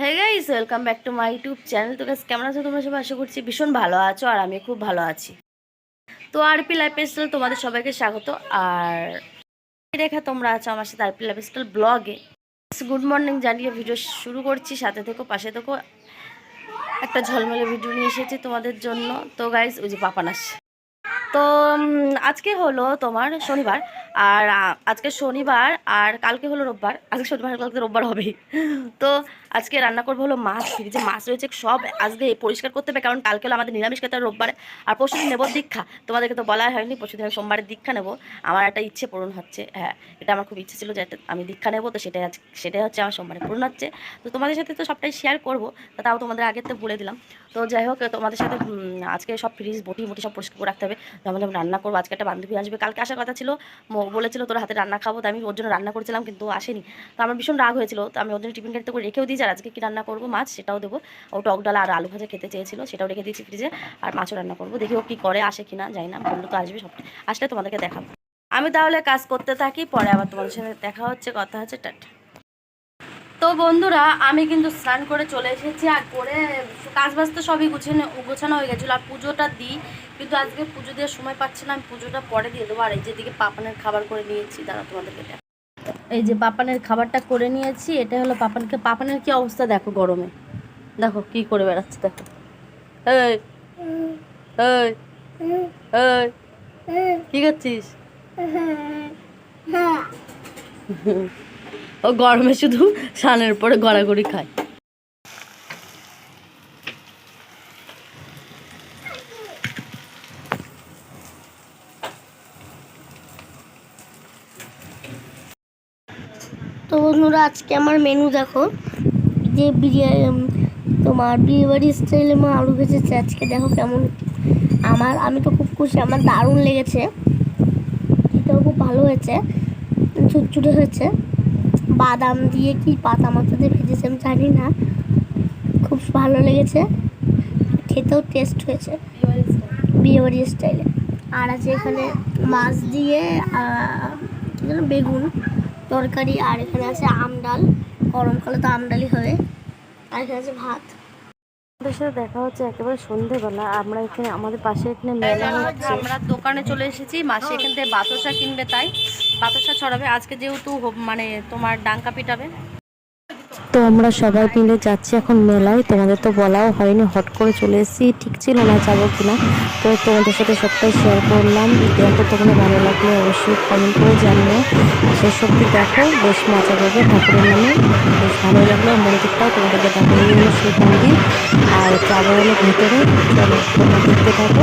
Hey guys welcome back to my YouTube channel তো guys কেমন আছো তোমরা সবাই? আশা করছি ভীষণ ভালো আছো আর আমি খুব ভালো আছি। তো আর আরপি লাইফ স্টাইল তোমাদের সবাইকে স্বাগত। আর রেখা তোমরা আছো আমার সাথে আর আরপি লাইফ স্টাইল ব্লগে গুড মর্নিং জানিয়ে ভিডিও শুরু করছি। সাথে থেকো, পাশে থেকো। একটা ঝলমলে ভিডিও নিয়ে এসেছি তোমাদের জন্য। তো গাইস ওই যে পাপান তো আজকে হলো তোমার শনিবার আর আজকে শনিবার আর কালকে হলো রোববার। আজকে শনিবার কালকে রোববার হবেই। তো, আজকে রান্না করব হলো মাছ। ফ্রিজে মাছ রয়েছে, সব আজকে পরিষ্কার করতে হবে, কারণ কালকে হলো আমাদের নিরামিষ খেতে রোববারে। আর পরশু দিন নেব দীক্ষা। তোমাদেরকে তো বলাই হয়নি, পরশু দিন আমি সোমবারে দীক্ষা নেব। আমার একটা ইচ্ছে পূরণ হচ্ছে হ্যাঁ এটা আমার খুব ইচ্ছে ছিল যে আমি দীক্ষা নেব, তো সেটাই আজ, সেটাই হচ্ছে আমার সোমবারে পূরণ হচ্ছে। তো তোমাদের সাথে তো সবটাই শেয়ার করব তাও তোমাদের আগের তো বলে দিলাম। তো যাই হোক, তোমাদের সাথে আজকে সব ফ্রিজ বটি মুটি সব পরিষ্কার করে রাখতে হবে। যেমন রান্না করব, আজকে একটা বান্ধবী আসবে। কালকে আসার কথা ছিল বলেছিল, তোর হাতে রান্না খাব। তো আমি ওর জন্য রান্না করেছিলাম, কিন্তু আসেনি। তো আমার ভীষণ রাগ হয়েছিল, তো আমি ওর জন্য টিফিন কাটিতে করে রেখেও দিয়েছি, আর আজকে কি রান্না করব, মাছ সেটাও দেবো। ও টক ডাল আর আলু ভাজা খেতে চেয়েছিল, সেটাও রেখে দিয়েছি ফ্রিজে আর মাছও রান্না করব। দেখি ও কী করে, আসে কি না জানি না, বলল তো আসবে সব, আসলে তোমাদেরকে দেখাবো। আমি তাহলে কাজ করতে থাকি, পরে আবার তোমাদের সাথে দেখা হচ্ছে, কথা হচ্ছে, টাটা। তো বন্ধুরা, আমি কিন্তু স্নান করে চলে এসেছি আর করে কাজ বাজ তো সবই গুছানো, গোছানো হয়ে গেছিল। আর পুজোটা দিই, কিন্তু আজকে পুজো দেওয়ার সময় পাচ্ছি না, আমি পুজোটা পরে দিয়ে দেবো। আর এই যেদিকে পাপানের খাবার করে নিয়েছি দাঁড়া তোমাদেরকে এই যে পাপানের খাবারটা করে নিয়েছি, এটা হলো পাপানকে, পাপানের কি অবস্থা দেখো গরমে। দেখো কি করে বেড়াচ্ছে, দেখো। কি করছিস? ও গরমে শুধু সানের পরে গড়াগড়ি খায়। তো বন্ধুরা, আজকে আমার মেনু দেখো। যে বিরিয়ানি তোমার বিয়ে বিয়েবাড়ি স্টাইলে মা আলু ভেজেছে, আজকে দেখো কেমন। আমার, আমি তো খুব খুশি, আমার দারুণ লেগেছে। এটাও খুব ভালো হয়েছে ঝুটঝুটে হয়েছে। বাদাম দিয়ে কি পাতা মাথা দিয়ে ভেজেছে আমি জানি না। খুব ভালো লেগেছে। খেতেও টেস্ট হয়েছে। বিয়েবাড়ি স্টাইলে আর আছে এখানে মাছ দিয়ে কী যেন বেগুন তরকারি, আর এখানে আছে আম ডাল গরমকালে তো আম ডালই হবে। আর এখানে আছে ভাত। আমাদের সাথে দেখা হচ্ছে একেবারে সন্ধেবেলা। আমরা এখানে আমাদের পাশে এখানে মেলা হচ্ছে। আমরা দোকানে চলে এসেছি। মাসে এখান থেকে বাতাসা কিনবে তাই। বাতাসা ছড়াবে। আজকে যেহেতু মানে তোমার ডাঙ্কা পিটাবে। তো আমরা সবাই মিলে যাচ্ছি এখন মেলায়। তোমাদের তো বলাও হয়নি, হট করে চলে এসেছি। ঠিক ছিল না যাব কিনা? তো তোমাদের সাথে সবটাই শেয়ার করলাম। দেখো তোমাদের ভালো লাগলে অবশ্যই কমেন্ট করে জানিও। শেষ সবটি দেখো, বেশ মজা করবে ঠাকুরের নামে। বেশ ভালো লাগল, মন্দিরটাও তোমাদেরকে দেখো এই হলো সেই মন্দির। আর হলো ভিতরে, চলো তোমরা দেখতে থাকো।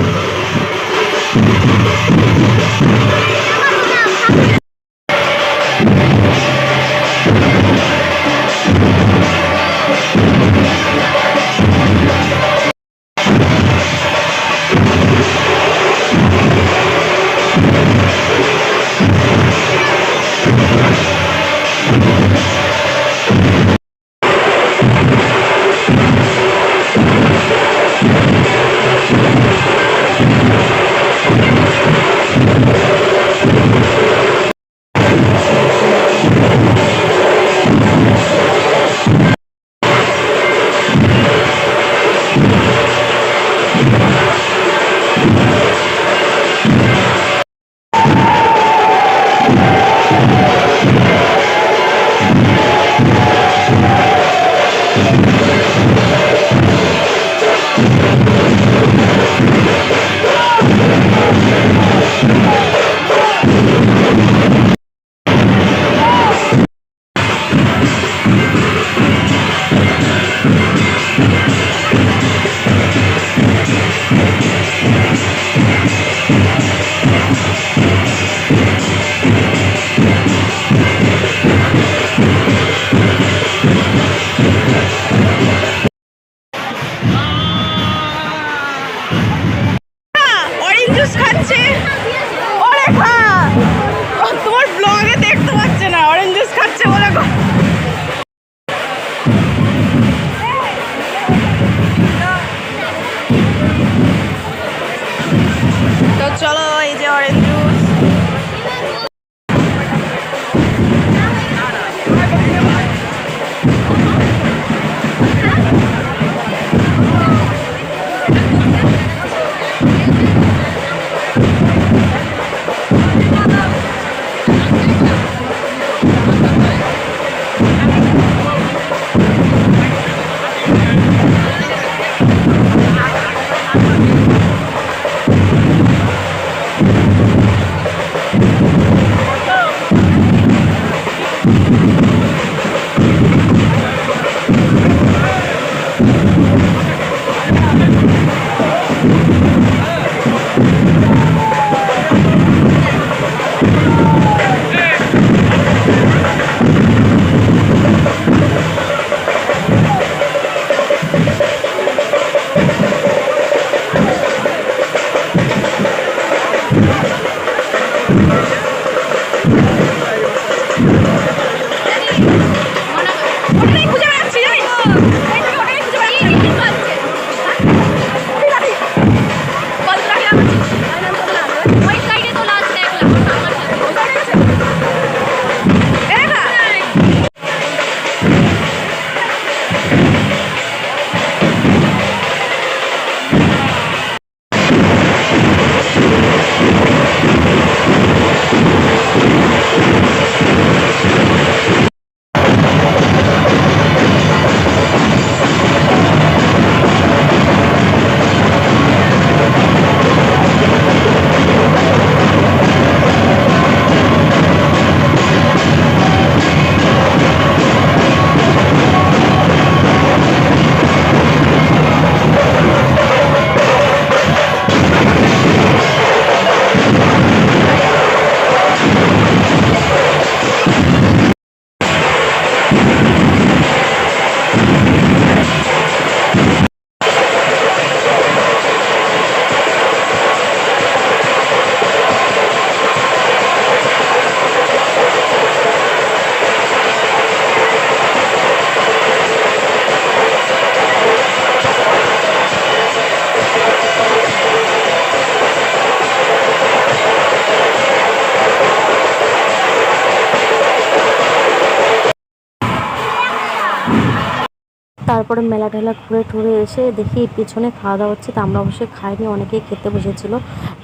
তারপরে মেলা ঠেলা ঘুরে টুরে এসে দেখি পিছনে খাওয়া দাওয়া হচ্ছে তা আমরা অবশ্যই খাইনি অনেকেই খেতে বসেছিল।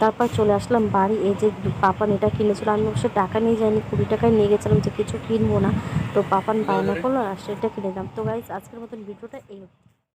তারপর চলে আসলাম বাড়ি এই যে পাপান এটা কিনেছিল আমি অবশ্যই টাকা নিয়ে যাইনি কুড়ি টাকায় নিয়ে গেছিলাম যে কিছু কিনবো না। তো পাপান বায়না করল আর সেটা কিনে দিলাম তো গাইজ আজকের মতন ভিডিওটা এই।